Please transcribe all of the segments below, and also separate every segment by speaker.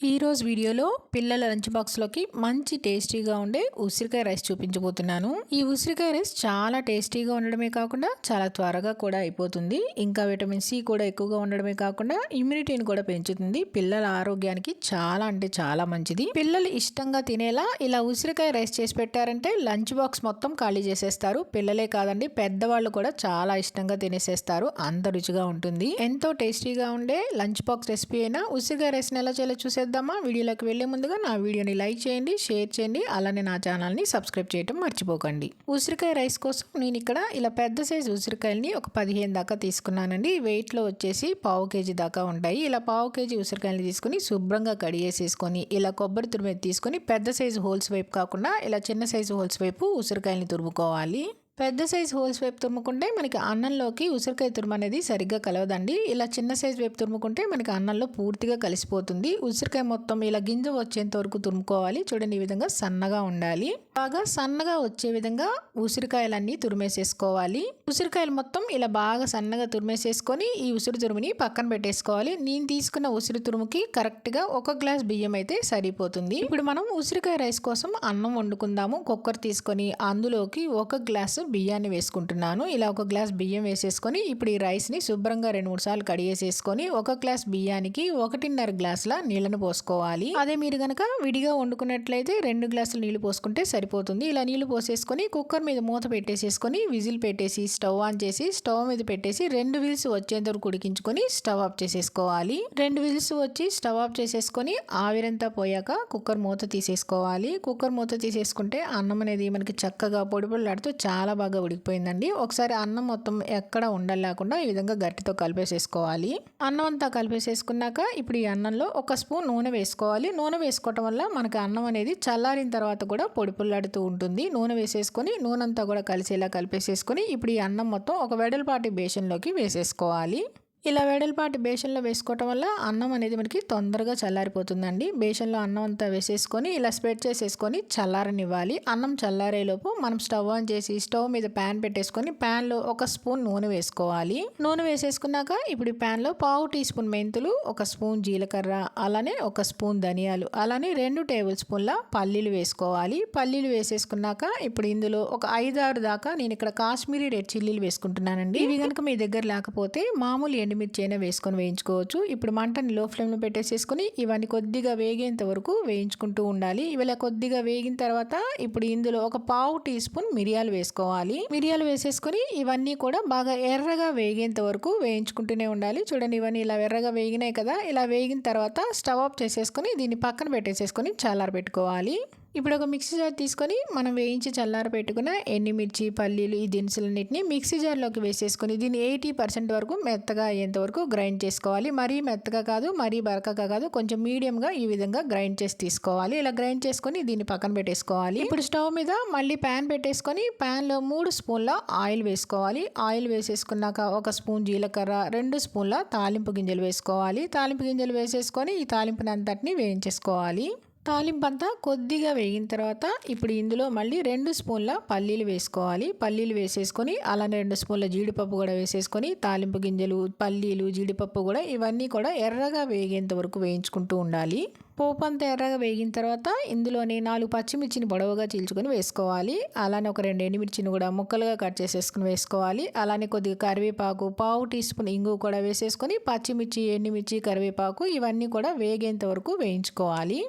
Speaker 1: ఈరోజు వీడియోలో పిల్లల లంచ్ బాక్స్లోకి మంచి టేస్టీగా ఉండే ఉసిరికాయ రైస్ చూపించబోతున్నాను. ఈ ఉసిరికాయ రైస్ చాలా టేస్టీగా ఉండడమే కాకుండా చాలా త్వరగా కూడా అయిపోతుంది. ఇంకా విటమిన్ సి కూడా ఎక్కువగా ఉండడమే కాకుండా ఇమ్యూనిటీని కూడా పెంచుతుంది. పిల్లల ఆరోగ్యానికి చాలా అంటే చాలా మంచిది. పిల్లలు ఇష్టంగా తినేలా ఇలా ఉసిరికాయ రైస్ చేసి పెట్టారంటే లంచ్ బాక్స్ మొత్తం ఖాళీ చేసేస్తారు. పిల్లలే కాదండి పెద్దవాళ్ళు కూడా చాలా ఇష్టంగా తినేసేస్తారు. అంత రుచిగా ఉంటుంది. ఎంతో టేస్టీగా ఉండే లంచ్ బాక్స్ రెసిపీ అయినా ఉసిరికాయ రైస్ని ఎలా చేయాలో చూసేద్దామా వీడియోలోకి వెళ్ళే ముందుగా నా వీడియోని లైక్ చేయండి షేర్ చేయండి అలానే నా ఛానల్ని సబ్స్క్రైబ్ చేయడం మర్చిపోకండి. ఉసిరికాయ రైస్ కోసం నేను ఇక్కడ ఇలా పెద్ద సైజు ఉసిరికాయలని ఒక పదిహేను దాకా తీసుకున్నానండి. వెయిట్లో వచ్చేసి పావు కేజీ దాకా ఉంటాయి. ఇలా పావు కేజీ ఉసిరికాయలు తీసుకుని శుభ్రంగా కడిగేసేసుకొని ఇలా కొబ్బరి తురిమేది తీసుకొని పెద్ద సైజు హోల్స్ వైపు కాకుండా ఇలా చిన్న సైజు హోల్స్ వైపు ఉసిరికాయల్ని తురుముకోవాలి. పెద్ద సైజ్ హోల్స్ వైపు తురుముకుంటే మనకి అన్నంలోకి ఉసిరికాయ తురుము అనేది సరిగ్గా కలవదండి. ఇలా చిన్న సైజ్ వైపు తురుముకుంటే మనకి అన్నంలో పూర్తిగా కలిసిపోతుంది. ఉసిరికాయ మొత్తం ఇలా గింజ వచ్చేంత వరకు తురుముకోవాలి. చూడండి ఈ విధంగా సన్నగా ఉండాలి. బాగా సన్నగా వచ్చే విధంగా ఉసిరికాయలన్నీ తురిమేసేసుకోవాలి. ఉసిరికాయలు మొత్తం ఇలా బాగా సన్నగా తురిమేసేసుకొని ఈ ఉసిరి తురుముని పక్కన పెట్టేసుకోవాలి. నేను తీసుకున్న ఉసిరి తురుముకి కరెక్ట్గా ఒక గ్లాస్ బియ్యం అయితే సరిపోతుంది. ఇప్పుడు మనం ఉసిరికాయ రైస్ కోసం అన్నం వండుకుందాము. కుక్కర్ తీసుకొని అందులోకి ఒక గ్లాసు బియ్యాన్ని వేసుకుంటున్నాను. ఇలా ఒక గ్లాస్ బియ్యం వేసేసుకొని ఇప్పుడు ఈ రైస్ని శుభ్రంగా రెండు మూడు సార్లు కడిగేసేసుకొని ఒక గ్లాస్ బియ్యానికి ఒకటిన్నర గ్లాసుల నీళ్ళను పోసుకోవాలి. అదే మీరు గనక విడిగా వండుకున్నట్లయితే రెండు గ్లాసులు నీళ్ళు పోసుకుంటే సరి సరిపోతుంది. ఇలా నీళ్ళు పోసేసుకొని కుక్కర్ మీద మూత పెట్టేసేసుకొని విజిల్ పెట్టేసి స్టవ్ ఆన్ చేసి స్టవ్ మీద పెట్టేసి రెండు విజిల్స్ వచ్చేంత వరకు ఉడికించుకొని స్టవ్ ఆఫ్ చేసేసుకోవాలి. రెండు విజిల్స్ వచ్చి స్టవ్ ఆఫ్ చేసేసుకొని ఆవిరంతా పోయాక కుక్కర్ మూత తీసేసుకోవాలి. కుక్కర్ మూత తీసేసుకుంటే అన్నం అనేది మనకి చక్కగా పొడి పొడిలాడుతూ చాలా బాగా ఉడికిపోయిందండి. ఒకసారి అన్నం మొత్తం ఎక్కడ ఉండలేకుండా ఈ విధంగా గట్టితో కలిపేసేసుకోవాలి. అన్నం అంతా కలిపేసేసుకున్నాక ఇప్పుడు ఈ అన్నంలో ఒక స్పూన్ నూనె వేసుకోవాలి. నూనె వేసుకోవటం వల్ల మనకి అన్నం అనేది చల్లారిన తర్వాత కూడా పొడి వేలాడుతూ ఉంటుంది. నూనె వేసేసుకొని నూనె అంతా కూడా కలిసేలా కలిపేసేసుకొని ఇప్పుడు ఈ అన్నం మొత్తం ఒక వెడల్పాటి బేషన్లోకి వేసేసుకోవాలి. ఇలా వెడల్పాటి బేషన్లో వేసుకోవటం వల్ల అన్నం అనేది మనకి తొందరగా చల్లారిపోతుందండి. బేషన్లో అన్నం అంతా వేసేసుకొని ఇలా స్ప్రెడ్ చేసేసుకొని చల్లారనివ్వాలి. అన్నం చల్లారేలోపు మనం స్టవ్ ఆన్ చేసి స్టవ్ మీద ప్యాన్ పెట్టేసుకొని ప్యాన్లో ఒక స్పూన్ నూనె వేసుకోవాలి. నూనె వేసేసుకున్నాక ఇప్పుడు ఈ ప్యాన్లో పావు టీ స్పూన్ మెంతులు ఒక స్పూన్ జీలకర్ర అలానే ఒక స్పూన్ ధనియాలు అలానే రెండు టేబుల్ స్పూన్ల పల్లీలు వేసుకోవాలి. పల్లీలు వేసేసుకున్నాక ఇప్పుడు ఇందులో ఒక ఐదారు దాకా నేను ఇక్కడ కాశ్మీరీ రెడ్ చిల్లీలు వేసుకుంటున్నానండి. ఇవి కనుక మీ దగ్గర లేకపోతే మామూలు ఎండుమిర్చి అయినా వేసుకొని వేయించుకోవచ్చు. ఇప్పుడు మంటని లో ఫ్లేమ్లో పెట్టేసేసుకొని ఇవన్నీ కొద్దిగా వేగేంత వరకు వేయించుకుంటూ ఉండాలి. ఇవి కొద్దిగా వేగిన తర్వాత ఇప్పుడు ఇందులో ఒక పావు టీ స్పూన్ మిరియాలు వేసుకోవాలి. మిరియాలు వేసేసుకొని ఇవన్నీ కూడా బాగా ఎర్రగా వేగేంత వరకు వేయించుకుంటూనే ఉండాలి. చూడండి ఇవన్నీ ఇలా ఎర్రగా వేగినాయి కదా ఇలా వేగిన తర్వాత స్టవ్ ఆఫ్ చేసేసుకొని దీన్ని పక్కన పెట్టేసేసుకొని చల్లార పెట్టుకోవాలి. ఇప్పుడు ఒక మిక్సీ జార్ తీసుకొని మనం వేయించి చల్లార పెట్టుకున్న ఎండిమిర్చి పల్లీలు ఈ దినుసులన్నింటినీ మిక్సీ జార్లోకి వేసేసుకొని దీన్ని ఎయిటీ పర్సెంట్ వరకు మెత్తగా అయ్యేంత వరకు గ్రైండ్ చేసుకోవాలి. మరీ మెత్తగా కాదు మరీ బరకగా కాదు కొంచెం మీడియంగా ఈ విధంగా గ్రైండ్ చేసి తీసుకోవాలి. ఇలా గ్రైండ్ చేసుకొని దీన్ని పక్కన పెట్టేసుకోవాలి. ఇప్పుడు స్టవ్ మీద మళ్ళీ ప్యాన్ పెట్టేసుకొని ప్యాన్లో మూడు స్పూన్ల ఆయిల్ వేసుకోవాలి. ఆయిల్ వేసేసుకున్నాక ఒక స్పూన్ జీలకర్ర రెండు స్పూన్ల తాలింపు గింజలు వేసుకోవాలి. తాలింపు గింజలు వేసేసుకొని ఈ తాలింపుని అంతటిని వేయించేసుకోవాలి. తాలింపు అంతా కొద్దిగా వేగిన తర్వాత ఇప్పుడు ఇందులో మళ్ళీ రెండు స్పూన్ల పల్లీలు వేసుకోవాలి. పల్లీలు వేసేసుకొని అలానే రెండు స్పూన్ల జీడిపప్పు కూడా వేసేసుకొని తాలింపు గింజలు పల్లీలు జీడిపప్పు కూడా ఇవన్నీ కూడా ఎర్రగా వేగేంత వరకు వేయించుకుంటూ ఉండాలి. పోపు అంతా ఎర్రగా వేగిన తర్వాత ఇందులోని నాలుగు పచ్చిమిర్చిని పొడవుగా చీల్చుకొని వేసుకోవాలి. అలానే ఒక రెండు ఎండుమిర్చిని కూడా ముక్కలుగా కట్ చేసేసుకుని వేసుకోవాలి. అలానే కొద్దిగా కరివేపాకు పావు టీ స్పూన్ ఇంగు కూడా వేసేసుకొని పచ్చిమిర్చి ఎండుమిర్చి కరివేపాకు ఇవన్నీ కూడా వేగేంత వరకు వేయించుకోవాలి.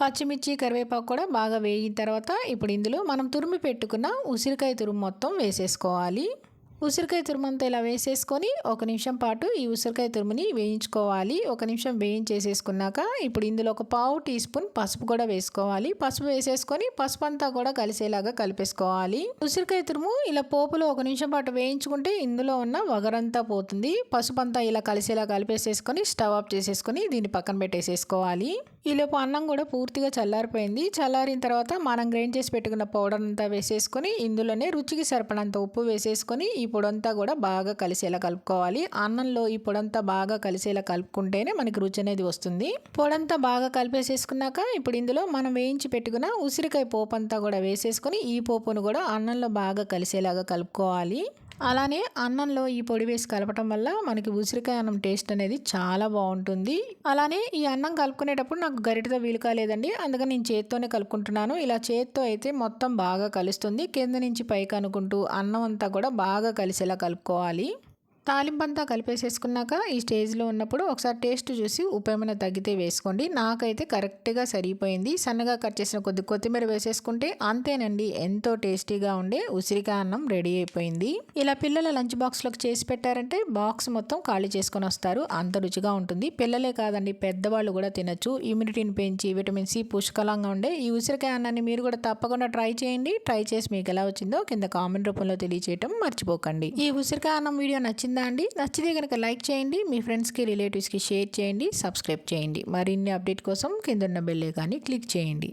Speaker 1: పచ్చిమిర్చి కరివేపాకు కూడా బాగా వేగిన తర్వాత ఇప్పుడు ఇందులో మనం తురిమి పెట్టుకున్న ఉసిరికాయ తురుము మొత్తం వేసేసుకోవాలి. ఉసిరికాయ తురుమంతా ఇలా వేసేసుకొని ఒక నిమిషం పాటు ఈ ఉసిరికాయ తురుముని వేయించుకోవాలి. ఒక నిమిషం వేయించేసేసుకున్నాక ఇప్పుడు ఇందులో ఒక పావు టీ స్పూన్ పసుపు కూడా వేసుకోవాలి. పసుపు వేసేసుకొని పసుపు అంతా కూడా కలిసేలాగా కలిపేసుకోవాలి. ఉసిరికాయ తురుము ఇలా పోపులో ఒక నిమిషం పాటు వేయించుకుంటే ఇందులో ఉన్న వగరంతా పోతుంది. పసుపు అంతా ఇలా కలిసేలా కలిపేసేసుకొని స్టవ్ ఆఫ్ చేసేసుకొని దీన్ని పక్కన పెట్టేసేసుకోవాలి. ఈలోపు అన్నం కూడా పూర్తిగా చల్లారిపోయింది. చల్లారిన తర్వాత మనం గ్రైండ్ చేసి పెట్టుకున్న పౌడర్ అంతా వేసేసుకొని ఇందులోనే రుచికి సరిపడంత ఉప్పు వేసేసుకొని ఈ పొడంతా కూడా బాగా కలిసేలా కలుపుకోవాలి. అన్నంలో ఈ పొడంతా బాగా కలిసేలా కలుపుకుంటేనే మనకి రుచి అనేది వస్తుంది. పొడంతా బాగా కలిపేసేసుకున్నాక ఇప్పుడు ఇందులో మనం వేయించి పెట్టుకున్న ఉసిరికాయ పోపు అంతా కూడా వేసేసుకొని ఈ పోపును కూడా అన్నంలో బాగా కలిసేలాగా కలుపుకోవాలి. అలానే అన్నంలో ఈ పొడి వేసి కలపటం వల్ల మనకి ఉసిరికాయ అన్నం టేస్ట్ అనేది చాలా బాగుంటుంది. అలానే ఈ అన్నం కలుపుకునేటప్పుడు నాకు గరిటతో వీలు కాలేదండి. అందుకని నేను చేత్తోనే కలుపుకుంటున్నాను. ఇలా చేత్తో అయితే మొత్తం బాగా కలుస్తుంది. కింద నుంచి పైకి అనుకుంటూ అన్నం అంతా కూడా బాగా కలిసేలా కలుపుకోవాలి. తాలింపంతా కలిపేసేసుకున్నాక ఈ స్టేజ్లో ఉన్నప్పుడు ఒకసారి టేస్ట్ చూసి ఉప్పు ఏమైనా తగ్గితే వేసుకోండి. నాకైతే కరెక్ట్గా సరిపోయింది సన్నగా కట్ చేసిన కొద్ది కొత్తిమీర వేసేసుకుంటే అంతేనండి ఎంతో టేస్టీగా ఉండే ఉసిరికాయ అన్నం రెడీ అయిపోయింది. ఇలా పిల్లల లంచ్ బాక్స్లోకి చేసి పెట్టారంటే బాక్స్ మొత్తం ఖాళీ చేసుకొని వస్తారు. అంత రుచిగా ఉంటుంది. పిల్లలే కాదండి పెద్దవాళ్ళు కూడా తినచ్చు. ఇమ్యూనిటీని పెంచి విటమిన్ సి పుష్కలంగా ఉండే ఈ ఉసిరికాయ అన్నాన్ని మీరు కూడా తప్పకుండా ట్రై చేయండి. ట్రై చేసి మీకు ఎలా వచ్చిందో కింద కామెంట్ రూపంలో తెలియచేయటం మర్చిపోకండి. ఈ ఉసిరికాయ అన్నం వీడియో నచ్చింది అండి? నచ్చితే కనుక లైక్ చేయండి మీ ఫ్రెండ్స్కి రిలేటివ్స్కి షేర్ చేయండి సబ్స్క్రైబ్ చేయండి. మరిన్ని అప్డేట్ కోసం కింద ఉన్న బెల్లే కానీ క్లిక్ చేయండి.